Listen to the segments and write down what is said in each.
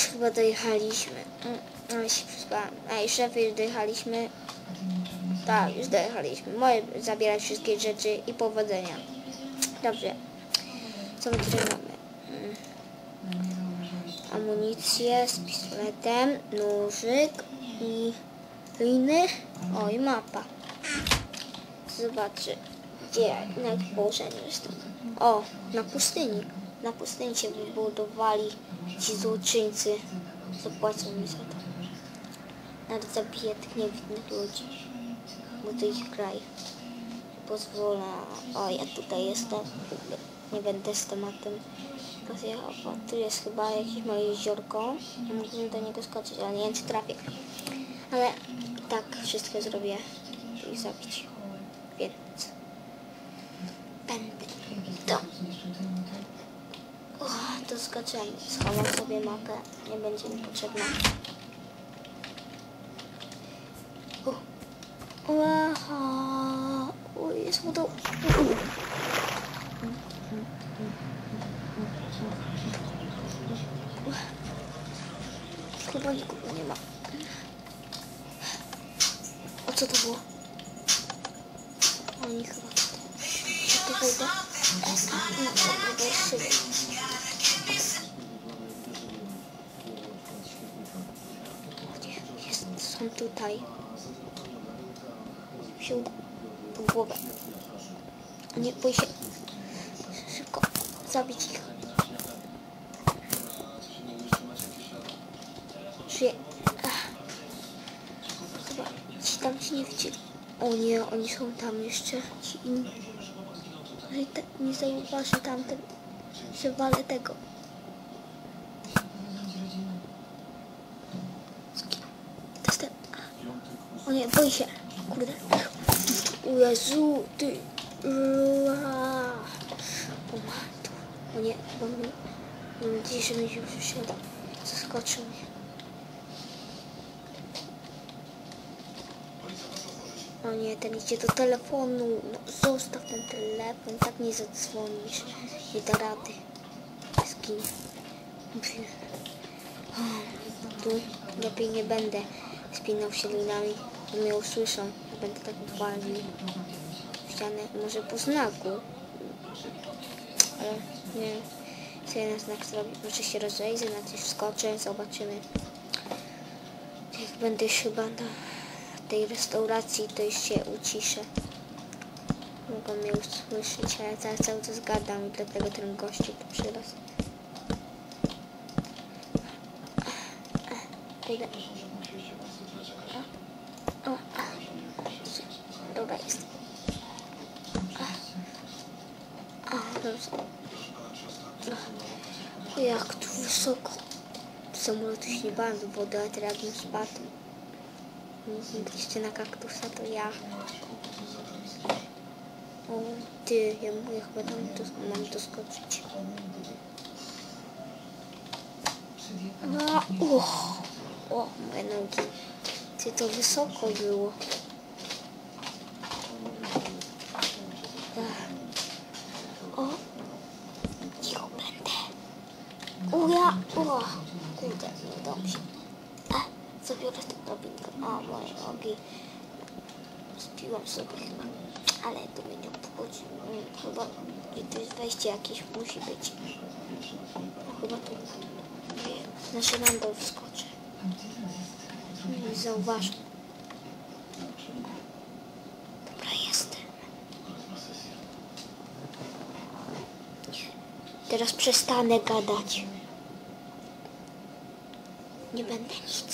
już chyba dojechaliśmy. Mm, Ale się przespałam. A już dojechaliśmy. Tak, już dojechaliśmy. Moje zabierać wszystkie rzeczy i powodzenia. Dobrze. Co my tutaj mamy? Mm. Amunicję z pistoletem, nóżyk i liny. O, i mapa. Zobaczy, gdzie, na położeniu jestem. O, na pustyni. Na pustyni się wybudowali ci złoczyńcy. Zapłacą mi za to. Nawet zabiję tych niewinnych ludzi. Bo to ich kraj. Pozwolę. O, ja tutaj jestem. Nie będę z tematem rozjechał. Tu jest chyba jakieś moje jeziorko. Mógłbym do niego skoczyć, ale nie wiem czy trafię. Ale tak wszystko zrobię. I zabić. Więc będę to. O, to skoczymy. Schowam sobie mapę. Nie będzie mi potrzebna. Aha. O, jest wodą. Chyba nikogo nie ma. O co to było? Oni chyba dobra, to. Gdzie jest? Są tutaj. Wziął po głowę. Nie bój się. Szybko. Zabić ich. Żyje. Chyba ci tam ci nie widzieli. O nie, oni są tam jeszcze. Ci inni. Jeżeli te, nie zauważy tamten, że walę tego. Zginął. To jest ten. O nie, boi się. Kurde. O Jezu, ty. O matko. O nie, mam, mam nadzieję, że będzie już się zaskoczył mnie. O nie, ten idzie do telefonu. No, zostaw ten telefon, tak nie zadzwonisz. Nie da rady. O, Tu lepiej nie będę spinał się linami, bo mnie usłyszą. Będę tak walił w ścianę. Może po znaku. Ale nie co ja na znak zrobić. Może się rozejrzę, na coś wskoczę, zobaczymy. Jak będę chyba na tej restauracji, to już się uciszę. Mogą mnie usłyszeć, a ja cały, czas gadam dlatego ten gościu tu przyraz. Kurde. Dobra, jest. Jak tu wysoko. Samolot się nie wody, a teraz bym spadł. Mógłbym jeszcze na kaktusa, to ja. O, ty, ja mówię chyba tam to, mam doskoczyć. A, uch. O, moje nogi. Ty, to wysoko było. Ach. O, cicho będę. O, ja, o, kurde, nie dobrze. A, zabiorę tę drabinkę. A, moje nogi. Spiłam sobie chyba. Ale to mnie nie obchodzi. Mm, Chyba i to jest wejście jakieś musi być. Chyba tu. Nie, na żerandę wskoczę. Nie zauważę. Dobra, jestem. Teraz przestanę gadać. Nie będę nic.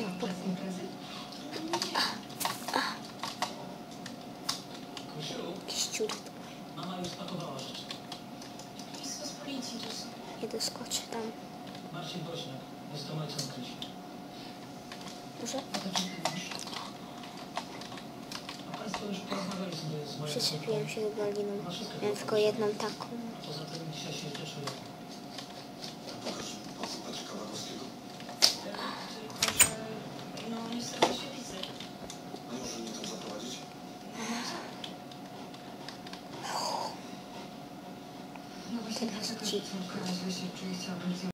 Imprezy? Krysiu, Jakiś ciur. mama już spakowała rzeczy. Nie doskoczę tam. Marcin Bośniak, jest to ojcem Krysi. Może? A Państwo już porozmawiali sobie z moją Przyczepiłem się do wszystko Miałem tylko jedną taką. Poza tym dzisiaj się źle czuję. Pokaż pasy Patryka Wakowskiego. Tylko, że no niestety się widzę. A może mnie tam zaprowadzić? No właśnie, Teraz dlaczego